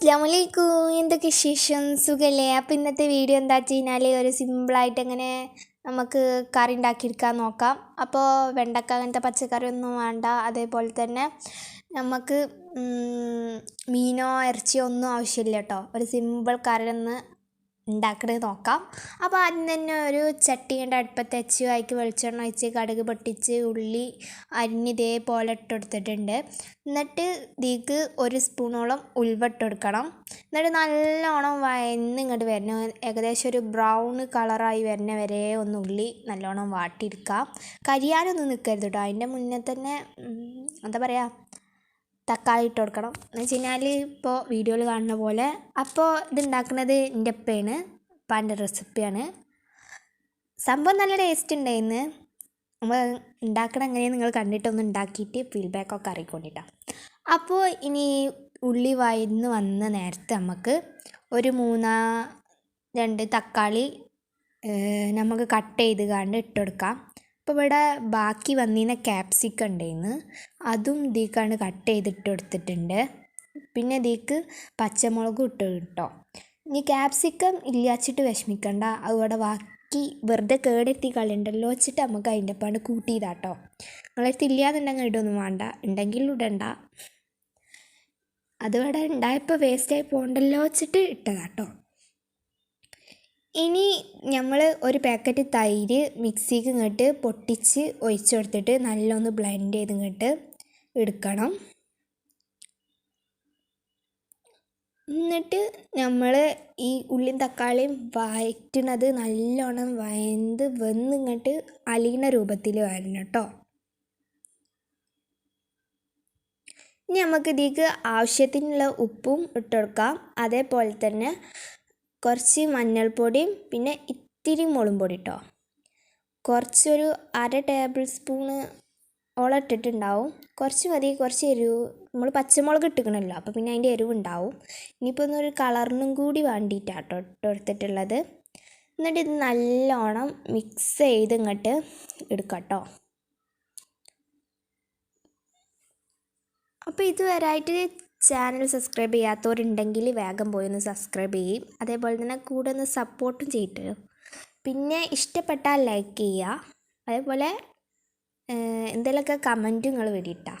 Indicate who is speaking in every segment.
Speaker 1: അസ്സാം വലൈക്കും എന്തൊക്കെ വിശേഷം? സുഖല്ലേ? അപ്പോൾ ഇന്നത്തെ വീഡിയോ എന്താ വെച്ച് കഴിഞ്ഞാൽ ഒരു സിമ്പിളായിട്ട് എങ്ങനെ നമുക്ക് കറി ഉണ്ടാക്കിയെടുക്കാൻ നോക്കാം. അപ്പോൾ വെണ്ടക്ക അങ്ങനത്തെ പച്ചക്കറി ഒന്നും വേണ്ട. അതേപോലെ തന്നെ നമുക്ക് മീനോ ഇറച്ചിയോ ഒന്നും ആവശ്യമില്ല കേട്ടോ. ഒരു സിമ്പിൾ കറി ഒന്ന് ഉണ്ടാക്കണത് നോക്കാം. അപ്പോൾ ആദ്യം തന്നെ ഒരു ചട്ടി അടുപ്പത്ത് വെച്ച് അതിക്ക് വെളിച്ചെണ്ണ ഒഴിച്ച് കടുക് പൊട്ടിച്ച് ഉള്ളി അരിഞ്ഞ് ഇതേപോലെ ഇട്ടെടുത്തിട്ടുണ്ട്. എന്നിട്ട് ഇതിക്ക് ഒരു സ്പൂണോളം ഉൽവട്ട് കൊടുക്കണം എന്നിട്ട് നല്ലോണം വയന്ന് ഇങ്ങോട്ട് വരണം. ഏകദേശം ഒരു ബ്രൗൺ കളറായി വരുന്ന വരെ ഒന്ന് ഉള്ളി നല്ലോണം വാട്ടിയെടുക്കാം. കരിയാനൊന്നും നിൽക്കരുത് കേട്ടോ അതിന്റെ മുന്നേ തന്നെ എന്താ പറയുക തക്കാളി ഇട്ട് കൊടുക്കണം എന്ന് വെച്ച് കഴിഞ്ഞാൽ ഇപ്പോൾ വീഡിയോയിൽ കാണുന്ന പോലെ അപ്പോൾ ഇത് ഉണ്ടാക്കുന്നത് എന്റെ ഉപ്പയാണ് ഉപ്പാന്റെ റെസിപ്പിയാണ്. സംഭവം നല്ല ടേസ്റ്റ് ഉണ്ടായിരുന്നു നമ്മൾ ഉണ്ടാക്കണം എങ്ങനെയാണ് നിങ്ങൾ കണ്ടിട്ടൊന്ന് ഉണ്ടാക്കിയിട്ട് ഫീഡ്ബാക്കൊക്കെ അറിയിക്കൊണ്ടിട്ടാണ് അപ്പോൾ ഇനി ഉള്ളി വായിന്ന് വന്ന നേരത്തെ നമുക്ക് ഒരു മൂന്നാ രണ്ട് തക്കാളി നമുക്ക് കട്ട് ചെയ്ത് കണ്ട് ഇട്ട് കൊടുക്കാം അപ്പോൾ ഇവിടെ ബാക്കി വന്നിരുന്ന ക്യാപ്സിക്കം ഉണ്ടായിരുന്നു അതും ഇതിക്കാണ് കട്ട് ചെയ്തിട്ട് കൊടുത്തിട്ടുണ്ട് പിന്നെ ഇതിക്ക് പച്ചമുളകും ഇട്ട് കേട്ടോ ഇനി ക്യാപ്സിക്കം ഇല്ലാച്ചിട്ട് വിഷമിക്കണ്ട അതുകൂടെ ബാക്കി വെറുതെ കേടെത്തി കളിയുണ്ടല്ലോ വെച്ചിട്ട് നമുക്ക് അതിന്റെ പണ്ട് കൂട്ടിയതാട്ടോ. നിങ്ങളടുത്ത് ഇല്ലാന്നുണ്ടെങ്കിൽ ഇടൊന്നും വേണ്ട. ഉണ്ടെങ്കിൽ ഇടണ്ട. അതിവിടെ ഉണ്ടായപ്പോൾ വേസ്റ്റായി പോകണ്ടല്ലോ വെച്ചിട്ട് ഇട്ടതാട്ടോ. ഇനി നമ്മൾ ഒരു പാക്കറ്റ് തൈര് മിക്സിക്ക് ഇങ്ങോട്ട് പൊട്ടിച്ച് ഒഴിച്ചു കൊടുത്തിട്ട് നല്ലൊന്ന് ബ്ലെൻഡ് ചെയ്ത് ഇങ്ങോട്ട് എടുക്കണം. എന്നിട്ട് നമ്മൾ ഈ ഉള്ളിയും തക്കാളിയും വഴറ്റുന്നത് നല്ലോണം വയന്ത് വെന്ന് ഇങ്ങോട്ട് അലിയണ രൂപത്തിൽ വരണം കേട്ടോ. ഇനി നമുക്ക് ഇതിലേക്ക് ആവശ്യത്തിനുള്ള ഉപ്പും ഇട്ട് കൊടുക്കാം അതേപോലെ തന്നെ കുറച്ച് മഞ്ഞൾപ്പൊടിയും പിന്നെ ഇത്തിരി മുളകും പൊടി കേട്ടോ കുറച്ചൊരു അര ടേബിൾ സ്പൂണ് ഓളം ഇട്ടിട്ടുണ്ടാവും. കുറച്ച് മതി കുറച്ച് എരിവ്. നമ്മൾ പച്ചമുളക് ഇട്ടിക്കണമല്ലോ അപ്പോൾ പിന്നെ അതിന്റെ എരിവ് ഉണ്ടാവും ഇനിയിപ്പോൾ ഒന്നൊരു കളറിനും കൂടി വേണ്ടിയിട്ടാണ് കേട്ടോ എടുത്തിട്ടുള്ളത്. എന്നിട്ട് ഇത് നല്ലോണം മിക്സ് ചെയ്ത് ഇങ്ങോട്ട് എടുക്കാം കേട്ടോ അപ്പോൾ ഇതുവരായിട്ട് ചാനൽ സബ്സ്ക്രൈബ് ചെയ്യാത്തവരുണ്ടെങ്കിൽ വേഗം പോയി ഒന്ന് സബ്സ്ക്രൈബ് ചെയ്യും. അതേപോലെ തന്നെ കൂടെ ഒന്ന് സപ്പോർട്ടും ചെയ്തിട്ട് പിന്നെ ഇഷ്ടപ്പെട്ടാൽ ലൈക്ക് ചെയ്യുക അതേപോലെ എന്തെങ്കിലുമൊക്കെ കമന്റും നിങ്ങൾ വേണ്ടിയിട്ടാ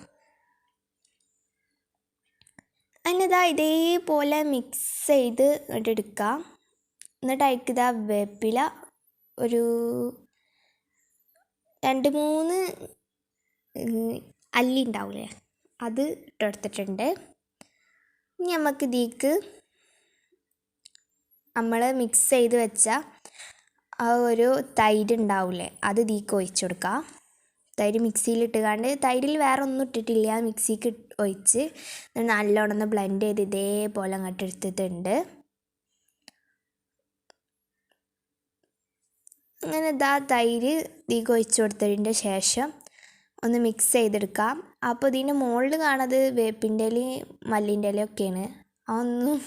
Speaker 1: അതിനിതാ ഇതേപോലെ മിക്സ് ചെയ്ത് എടുക്കാം. എന്നിട്ട് ഇതാ വേപ്പില ഒരു രണ്ട് മൂന്ന് അല്ലി ഉണ്ടാവില്ലേ അത് ഇട്ടെടുത്തിട്ടുണ്ട് ഇനി നമുക്ക് ഇതിക്ക് നമ്മൾ മിക്സ് ചെയ്ത് വെച്ച ആ ഒരു തൈര് ഉണ്ടാവില്ലേ അത് ഇതിക്ക് ഒഴിച്ചു കൊടുക്കുക തൈര് മിക്സിയിലിട്ട് ഇട്ടുകാണ്ട് തൈരിൽ വേറെ ഒന്നും ഇട്ടിട്ടില്ല. മിക്സിക്ക് ഒഴിച്ച് നല്ലോണം ബ്ലെൻഡ് ചെയ്ത് ഇതേപോലെ അങ്ങോട്ട് എടുത്തിട്ടുണ്ട്. അങ്ങനെ ഇതാ തൈര് ഇതിക്ക് ഒഴിച്ചു കൊടുത്തതിന്റെ ശേഷം ഒന്ന് മിക്സ് ചെയ്തെടുക്കാം. അപ്പോൾ ഇതിന്റെ മുകളിൽ കാണുന്നത് വേപ്പിന്റെ ഇലയും മല്ലിന്റെ ഇലയൊക്കെയാണ് അതൊന്നും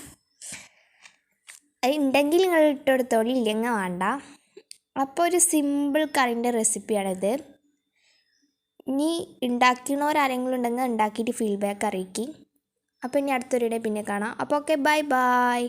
Speaker 1: അത് ഉണ്ടെങ്കിൽ നിങ്ങൾ ഇട്ടെടുത്തോളി ഇല്ലെങ്കിൽ വേണ്ട. അപ്പോൾ ഒരു സിമ്പിൾ കറിന്റെ റെസിപ്പിയാണിത് ഇനി ഉണ്ടാക്കണവരാരെങ്കിലും ഉണ്ടെങ്കിൽ ഉണ്ടാക്കിയിട്ട് ഫീഡ്ബാക്ക് അറിയിക്കും. അപ്പോൾ ഇനി അടുത്തൊരിടെ പിന്നെ കാണാം. അപ്പോൾ ഓക്കെ ബൈ ബൈ